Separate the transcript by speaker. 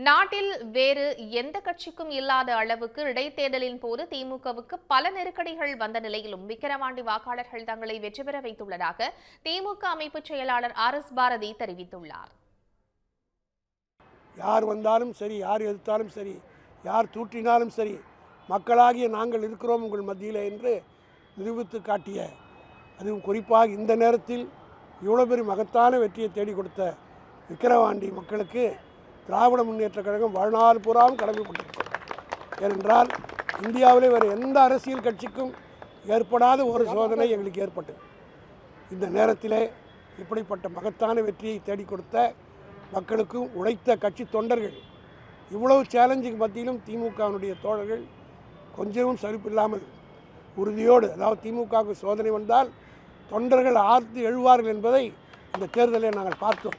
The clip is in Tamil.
Speaker 1: நாட்டில் வேறு எந்த கட்சிக்கும் இல்லாத அளவுக்கு இடைத்தேர்தலின் போது திமுகவுக்கு பல நெருக்கடிகள் வந்த நிலையிலும் விக்கிரவாண்டி வாக்காளர்கள் தங்களை வெற்றி பெற வைத்துள்ளதாக திமுக அமைப்பு செயலாளர் ஆர் எஸ் பாரதி தெரிவித்துள்ளார்.
Speaker 2: யார் வந்தாலும் சரி யார் எதிர்த்தாலும் சரி யார் தூற்றினாலும் சரி மக்களாகிய நாங்கள் இருக்கிறோம் உங்கள் மத்தியில் என்று நிரூபித்து காட்டிய அதுவும் குறிப்பாக இந்த நேரத்தில் இவ்வளோ பெரிய மகத்தான வெற்றியை தேடி கொடுத்த விக்கிரவாண்டி மக்களுக்கு திராவிட முன்னேற்றக் கழகம் வாழ்நாள் பூராவும் கடமைப்பட்டிருக்கும் ஏனென்றால் இந்தியாவிலே வேறு எந்த அரசியல் கட்சிக்கும் ஏற்படாத ஒரு சோதனை எங்களுக்கு ஏற்பட்டது. இந்த நேரத்திலே இப்படிப்பட்ட மகத்தான வெற்றியை தேடிக் கொடுத்த மக்களுக்கும் உழைத்த கட்சி தொண்டர்கள் இவ்வளவு சேலஞ்சுக்கு மத்தியிலும் திமுகவினுடைய தோழர்கள் கொஞ்சமும் சரிப்பில்லாமல் உறுதியோடு அதாவது திமுகவுக்கு சோதனை வந்தால் தொண்டர்கள் ஆர்த்து எழுவார்கள் என்பதை இந்த தேர்தலை நாங்கள் பார்த்தோம்.